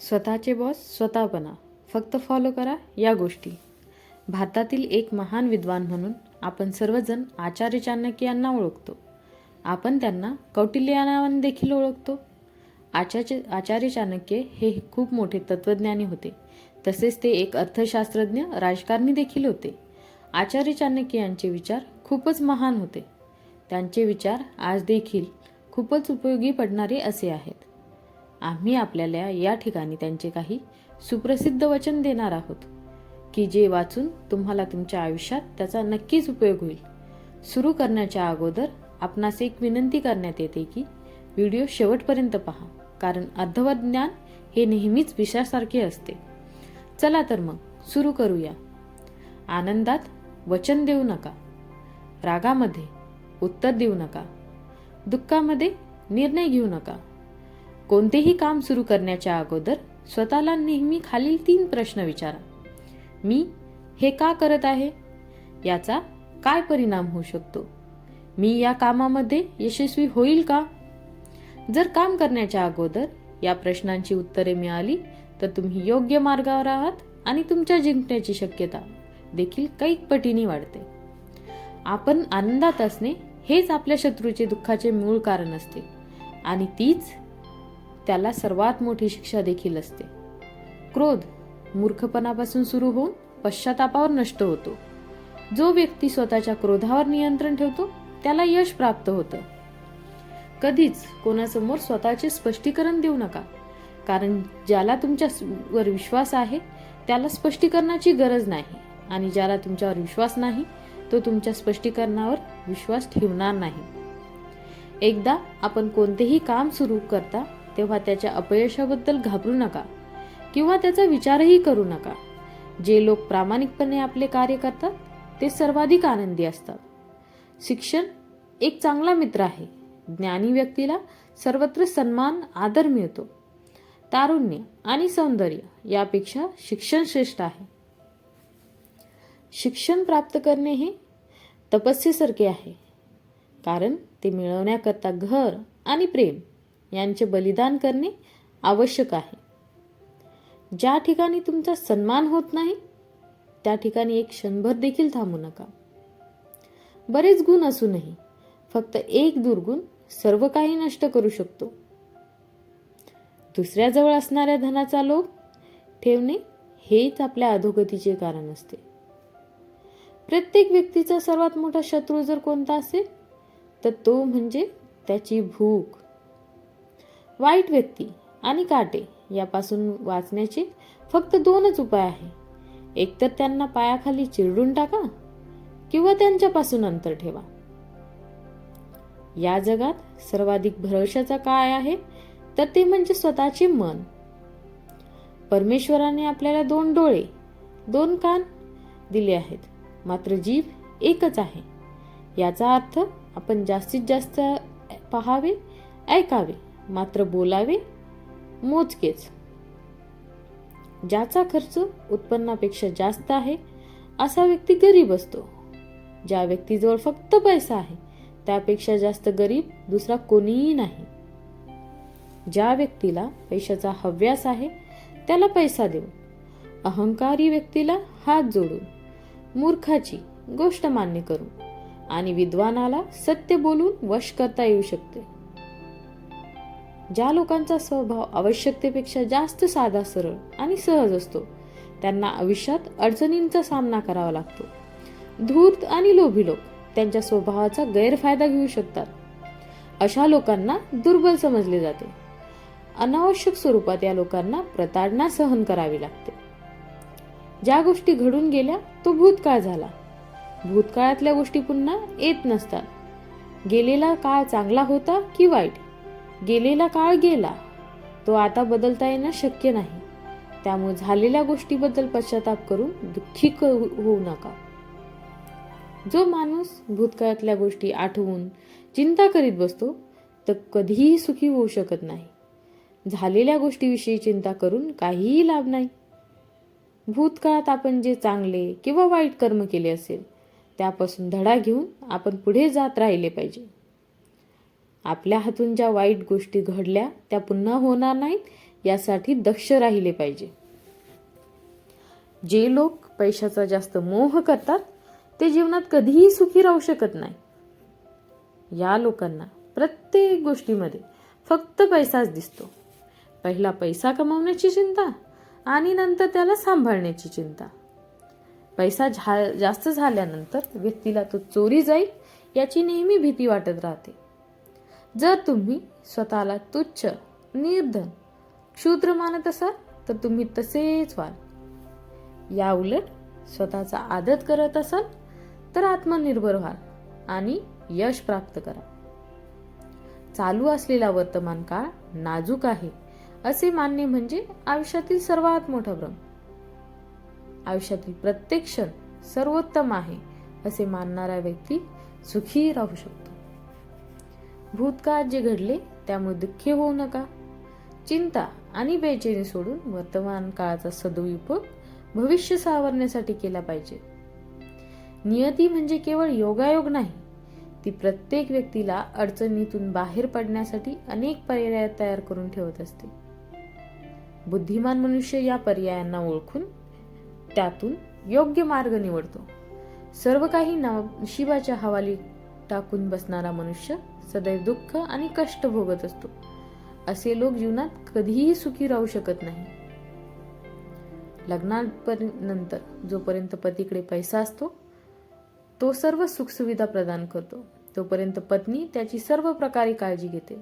स्वतःचे बॉस स्वतः बना. फक्त फॉलो करा या गोष्टी. भारतातील एक महान विद्वान म्हणून आपण सर्वजण आचार्य चाणक्य यांना ओळखतो. आपण त्यांना कौटिल्य या नावाने देखील ओळखतो. आचार्य आचार्य चाणक्य हे खूप मोठे तत्त्वज्ञानी होते. तसेच ते एक अर्थशास्त्रज्ञ राजकारणी देखील होते. आचार्य चाणक्य यांचे विचार खूपच महान होते. त्यांचे विचार आज देखील खूपच उपयोगी पडणारे असे आहेत. आम्ही आपल्याला या ठिकाणी त्यांचे काही सुप्रसिद्ध वचन देणार आहोत. की जे वाचून तुम्हाला तुमच्या आयुष्यात त्याचा नक्कीच उपयोग होईल. सुरू करण्याच्या अगोदर आपणास एक विनंती करण्यात येते की व्हिडिओ शेवटपर्यंत पहा कारण अर्धवत ज्ञान हे नेहमीच विषयासारखे असते. चला तर मग सुरू करूया. आनंदात वचन देऊ नका. रागामध्ये उत्तर देऊ नका. दुःखामध्ये निर्णय घेऊ नका. कोणतेही काम सुरू करण्याच्या अगोदर स्वतःला नेहमी खालील तीन प्रश्न विचारा. मी हे का करत आहे? याचा काय परिणाम होऊ शकतो? मी या कामामध्ये यशस्वी होईल का? जर काम करण्याच्या अगोदर या प्रश्नांची उत्तरे मिळाली तर तुम्ही योग्य मार्गावर आहात आणि तुमच्या जिंकण्याची शक्यता देखील कैक पटीने वाढते. आपण आनंदात असणे हेच आपल्या शत्रूचे दुःखाचे मूळ कारण असते आणि तीच त्याला सर्वात मोठी शिक्षा देखील असते. क्रोध मूर्खपणापासून सुरू होऊन पश्चातापावर नष्ट होतो. जो व्यक्ती स्वतःच्या क्रोधावर नियंत्रण ठेवतो त्याला यश प्राप्त होतं. कधीच कोणासमोर स्वतःचे स्पष्टीकरण देऊ नका कारण ज्याला तुमच्यावर विश्वास आहे त्याला स्पष्टीकरणाची गरज नाही आणि ज्याला तुमच्यावर विश्वास नाही तो तुमच्या स्पष्टीकरणावर विश्वास ठेवणार नाही. एकदा आपण कोणतेही काम सुरू करता तेव्हा त्याच्या अपयशाबद्दल घाबरू नका किंवा त्याचा विचारही करू नका. जे लोक प्रामाणिकपणे आपले कार्य करतात ते सर्वाधिक आनंदी असतात. शिक्षण एक चांगला मित्र आहे. ज्ञानी व्यक्तीला सर्वत्र सन्मान आदर मिळतो. तारुण्य आणि सौंदर्य यापेक्षा शिक्षण श्रेष्ठ आहे. शिक्षण प्राप्त करणे हे तपस्येसारखे आहे. कारण ते मिळवण्याकरता घर आणि प्रेम यांचे बलिदान करणे आवश्यक आहे. ज्या ठिकाणी तुमचा सन्मान होत नाही त्या ठिकाणी एक क्षणभर देखील थांबू नका. बरेच गुण असूनही फक्त एक दुर्गुण सर्व काही नष्ट करू शकतो. दुसऱ्याजवळ असणाऱ्या धनाचा लोभ ठेवणे हेच आपल्या अधोगतीचे कारण असते. प्रत्येक व्यक्तीचा सर्वात मोठा शत्रू जर कोणता असेल तर तो म्हणजे त्याची भूक. वाईट व्यक्ती आणि काटे यापासून वाचण्याचे फक्त दोनच उपाय आहे. एकतर त्यांना पायाखाली चिरडून टाका किंवा त्यांच्यापासून अंतर ठेवा. या जगात सर्वाधिक भरवशाचा काय आहे? तर ते म्हणजे स्वतःचे मन. परमेश्वराने आपल्याला दोन डोळे दोन कान दिले आहेत. मात्र जीव एकच आहे. याचा अर्थ आपण जास्तीत जास्त पहावे ऐकावे मात्र बोलावे मोजकेच. ज्याचा खर्च उत्पन्नापेक्षा जास्त आहे असा व्यक्ती गरीब असतो. ज्या व्यक्तीजवळ फक्त पैसा आहे त्यापेक्षा जास्त गरीब दुसरा कोणीही नाही. ज्या व्यक्तीला पैशाचा हव्यास आहे त्याला पैसा देऊन अहंकारी व्यक्तीला हात जोडून मूर्खाची गोष्ट मान्य करून आणि विद्वानाला सत्य बोलून वश करता येऊ शकते. ज्या लोकांचा स्वभाव आवश्यकतेपेक्षा जास्त साधा सरळ आणि सहज असतो त्यांना आयुष्यात अडचणींचा सामना करावा लागतो. धूर्त आणि लोभी लोक त्यांच्या स्वभावाचा गैरफायदा घेऊ शकतात. अशा लोकांना दुर्बल समजले जाते. अनावश्यक स्वरूपात या लोकांना प्रताडणा सहन करावी लागते. ज्या गोष्टी घडून गेल्या तो भूतकाळ झाला. भूतकाळातल्या गोष्टी पुन्हा येत नसतात. गेलेला काळ चांगला होता की वाईट? गेलेला काळ गेला तो आता बदलता येणं शक्य नाही. त्यामुळे झालेल्या गोष्टीबद्दल पश्चाताप करून दुःखी होऊ नका. जो माणूस भूतकाळातल्या गोष्टी आठवून चिंता करीत बसतो तर कधीही सुखी होऊ शकत नाही. झालेल्या गोष्टीविषयी चिंता करून काहीही लाभ नाही. भूतकाळात आपण जे चांगले किंवा वाईट कर्म केले असेल त्यापासून धडा घेऊन आपण पुढे जात राहिले पाहिजे. आपल्या हातून ज्या वाईट गोष्टी घडल्या त्या पुन्हा होणार नाहीत यासाठी दक्ष राहिले पाहिजे. जे लोक पैशाचा जास्त मोह करतात ते जीवनात कधीही सुखी राहू शकत नाही. या लोकांना प्रत्येक गोष्टीमध्ये फक्त पैसाच दिसतो. पहिला पैसा कमवण्याची चिंता आणि नंतर त्याला सांभाळण्याची चिंता. पैसा झा जास्त झाल्यानंतर व्यक्तीला तो चोरी जाईल याची नेहमी भीती वाटत राहते. जर तुम्ही स्वतःला तुच्छ निर्धन क्षुद्र मानत असाल तर तुम्ही तसेच व्हाल. या उलट स्वतःचा आदर करत असाल तर आत्मनिर्भर व्हाल आणि यश प्राप्त करा. चालू असलेला वर्तमान काळ नाजूक आहे असे मानणे म्हणजे आयुष्यातील सर्वात मोठा भ्रम. आयुष्यातील प्रत्येक क्षण सर्वोत्तम आहे असे मानणारा व्यक्ती सुखी राहू शकतो. भूतकाळात जे घडले त्यामुळे दुःखी होऊ नका. चिंता आणि बेचैनी सोडून वर्तमान काळाचा सदुपयोग भविष्य सावरण्यासाठी केला पाहिजे. नियती म्हणजे केवळ योगायोग नाही ती प्रत्येक व्यक्तीला अडचणीतून बाहेर पडण्यासाठी अनेक पर्याय तयार करून ठेवत असते. बुद्धिमान मनुष्य या पर्यायांना ओळखून त्यातून योग्य मार्ग निवडतो. सर्व काही नशिबाच्या हवाली टाकून बसणारा मनुष्य सदैव दुःख आणि कष्ट भोगत असतो. असे लोक जीवनात कधीही सुखी राहू शकत नाही. लग्नानंतर जोपर्यंत पतीकडे पैसा असतो तो सर्व सुखसुविधा प्रदान करतो. तोपर्यंत पत्नी त्याची सर्व प्रकारे काळजी घेते.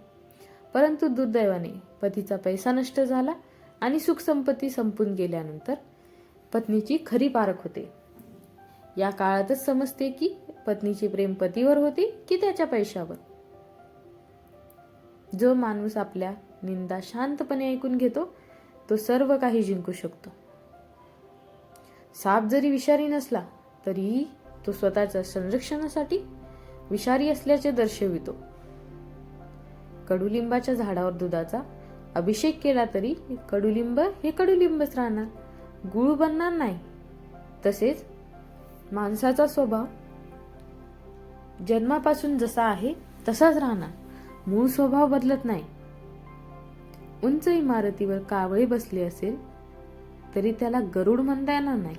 परंतु दुर्दैवाने पतीचा पैसा नष्ट झाला आणि सुखसंपत्ती संपून गेल्यानंतर पत्नीची खरी पारख होते. या काळातच समजते की पत्नीचे प्रेम पतीवर होते की त्याच्या पैशावर. जो माणूस आपल्या निंदा शांतपणे ऐकून घेतो तो सर्व काही जिंकू शकतो. साप जरी विषारी नसला तरीही तो स्वतःच्या संरक्षणासाठी विषारी असल्याचे दर्शवितो. कडुलिंबाच्या झाडावर दुधाचा अभिषेक केला तरी कडुलिंब हे कडुलिंबच राहणार गुळ बनणार नाही. तसेच माणसाचा स्वभाव जन्मापासून जसा आहे तसाच राहणार. मूळ स्वभाव बदलत नाही. उंच इमारतीवर कावळे बसले असेल तरी त्याला गरुड म्हणता येणार नाही.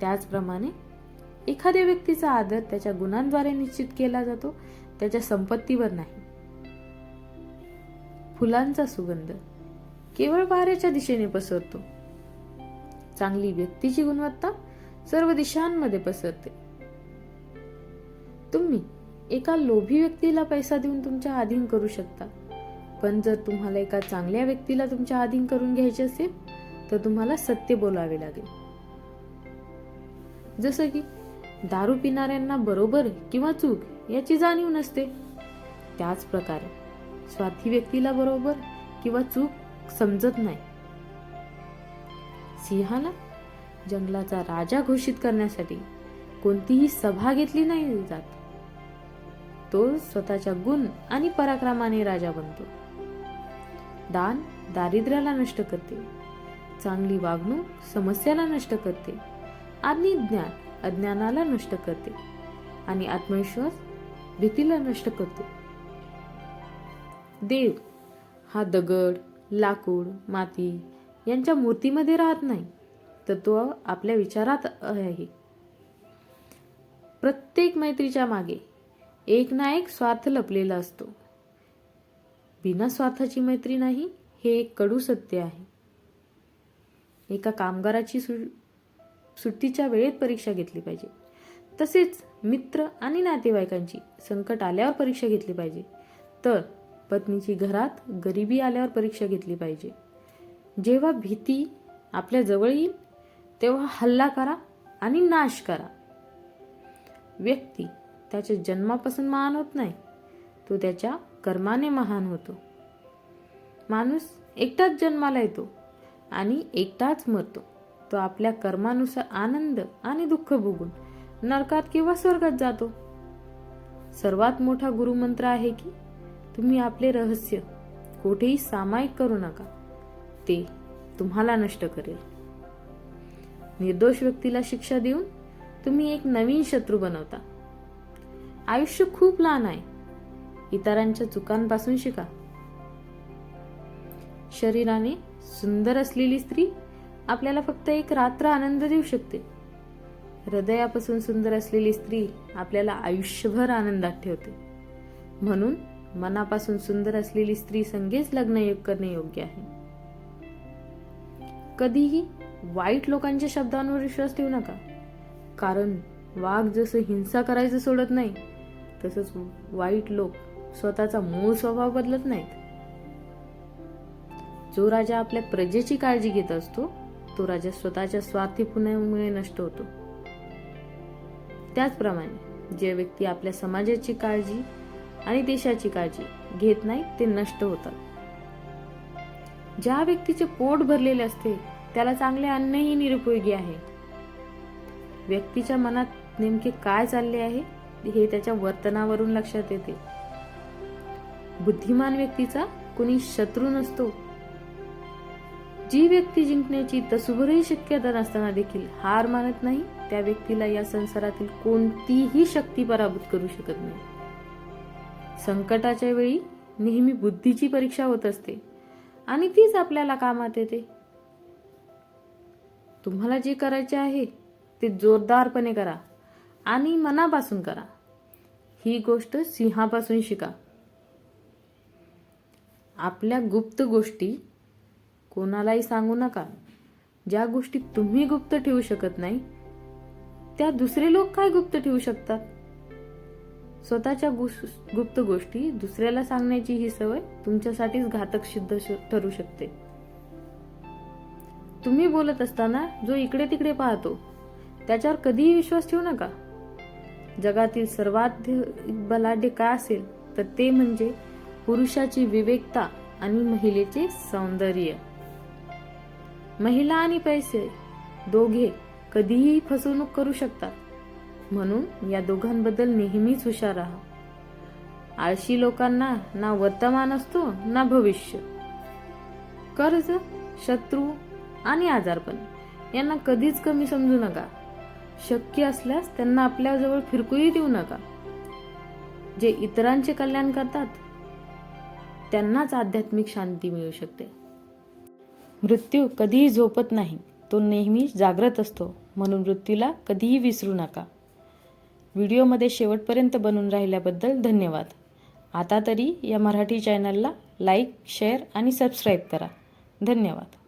त्याचप्रमाणे एखाद्या व्यक्तीचा आदर त्याच्या गुणांद्वारे निश्चित केला जातो त्याच्या संपत्तीवर नाही. फुलांचा सुगंध केवळ वाऱ्याच्या दिशेने पसरतो. चांगली व्यक्तीची गुणवत्ता सर्व दिशांमध्ये पसरते. तुम्ही एका लोभी व्यक्तीला पैसा देऊन तुमच्या अधीन करू शकता. पण जर तुम्हाला एका चांगल्या व्यक्तीला तुमच्या अधीन करून घ्यायचे असेल तर तुम्हाला सत्य बोलावे लागेल. जसं की दारू पिणाऱ्यांना बरोबर किंवा चूक याची जाणीव नसते. त्याच प्रकारे स्वार्थी व्यक्तीला बरोबर किंवा चूक समजत नाही. सिंहाला जंगलाचा राजा घोषित करण्यासाठी कोणतीही सभा घेतली नाही जात. तो स्वतःच्या गुण आणि पराक्रमाने राजा बनतो. दान दारिद्र्याला नष्ट करते. चांगली वागणूक समस्याला नष्ट करते. आणि ज्ञान अज्ञानाला नष्ट करते आणि आत्मविश्वास भीतीला नष्ट करतो. देव हा दगड लाकूड माती यांच्या मूर्तीमध्ये राहत नाही तर तो आपल्या विचारात आहे. प्रत्येक मैत्रीच्या मागे एक ना एक स्वार्थ लपलेला असतो. बिना स्वार्थाची मैत्री नाही हे एक कडू सत्य आहे. एका कामगाराची सु सुट्टीच्या वेळेत परीक्षा घेतली पाहिजे. तसेच मित्र आणि नातेवाईकांची संकट आल्यावर परीक्षा घेतली पाहिजे. तर पत्नीची घरात गरिबी आल्यावर परीक्षा घेतली पाहिजे. जेव्हा भीती आपल्या जवळ येईल तेव्हा हल्ला करा आणि नाश करा. व्यक्ती त्याच्या जन्मापासून महान होत नाही. तो त्याच्या कर्माने महान होतो. माणूस एकटाच जन्माला येतो आणि एकटाच मरतो. तो आपल्या कर्मानुसार आनंद आणि दुःख भोगून नरकात किंवा स्वर्गात जातो. सर्वात मोठा गुरुमंत्र आहे की तुम्ही आपले रहस्य कोठेही सामायिक करू नका. ते तुम्हाला नष्ट करेल. निर्दोष व्यक्तीला शिक्षा देऊन तुम्ही एक नवीन शत्रू बनवता. आयुष्य खूप लहान आहे. इतरांच्या चुकांपासून शिका. शरीराने सुंदर असलेली स्त्री आपल्याला फक्त एक रात्र आनंद देऊ शकते. हृदयापासून सुंदर असलेली स्त्री आपल्याला आयुष्यभर आनंदात ठेवते. म्हणून मनापासून सुंदर असलेली स्त्री संगेच लग्न करणे योग्य आहे. कधीही वाईट लोकांच्या शब्दांवर विश्वास ठेवू नका. कारण वाघ जसं हिंसा करायचं सोडत नाही तसंच वाईट लोक स्वतःचा मूळ स्वभाव बदलत नाहीत. जो राजा आपल्या प्रजेची काळजी घेत असतो तो राजा स्वतःच्या स्वार्थी पुण्यामुळे नष्ट होतो. त्याचप्रमाणे जे व्यक्ती आपल्या समाजाची काळजी आणि देशाची काळजी घेत नाही ते नष्ट होतात. ज्या व्यक्तीचे पोट भरलेले असते त्याला चांगले अन्नही निरुपयोगी आहे. व्यक्तीच्या मनात नेमके काय चालले आहे? हे त्याच्या वर्तनावरून लक्षात येते. बुद्धिमान व्यक्तीचा कोणी शत्रू नसतो. जी व्यक्ती जिंकण्याची तसुभरही शक्यता नसताना देखील हार मानत नाही त्या व्यक्तीला या संसारातील कोणतीही शक्ती पराभूत करू शकत नाही. संकटाच्या वेळी नेहमी बुद्धीची परीक्षा होत असते आणि तीच आपल्याला कामात येते. तुम्हाला जे करायचे आहे ते जोरदारपणे करा. आणि मनापासून करा. ही गोष्ट सिंहापासून शिका. आपल्या गुप्त गोष्टी कोणालाही सांगू नका. ज्या गोष्टी तुम्ही गुप्त ठेवू शकत नाही त्या दुसरे लोक काय गुप्त ठेवू शकतात? स्वतःच्या गुप्त गोष्टी दुसऱ्याला सांगण्याची ही सवय तुमच्यासाठीच घातक सिद्ध ठरू शकते. तुम्ही बोलत असताना जो इकडे तिकडे पाहतो त्याच्यावर कधीही विश्वास ठेवू नका. जगातील सर्वात बलाढ्य काय असेल तर ते म्हणजे पुरुषाची विवेकता आणि महिलेचे सौंदर्य. महिला आणि पैसे दोघे कधीही फसवणूक करू शकतात. म्हणून या दोघांबद्दल नेहमीच हुशार राहा. आळशी लोकांना ना वर्तमान असतो ना भविष्य. कर्ज शत्रू आणि आजारपण यांना कधीच कमी समजू नका. शक्य असल्यास त्यांना आपल्याजवळ फिरकूही देऊ नका. जे इतरांचे कल्याण करतात त्यांनाच आध्यात्मिक शांती मिळू शकते. मृत्यू कधीही झोपत नाही तो नेहमी जागृत असतो म्हणून मृत्यूला कधीही विसरू नका. व्हिडिओमध्ये शेवटपर्यंत बनून राहिल्याबद्दल धन्यवाद. आता तरी या मराठी चॅनलला लाईक शेअर आणि सबस्क्राईब करा. धन्यवाद.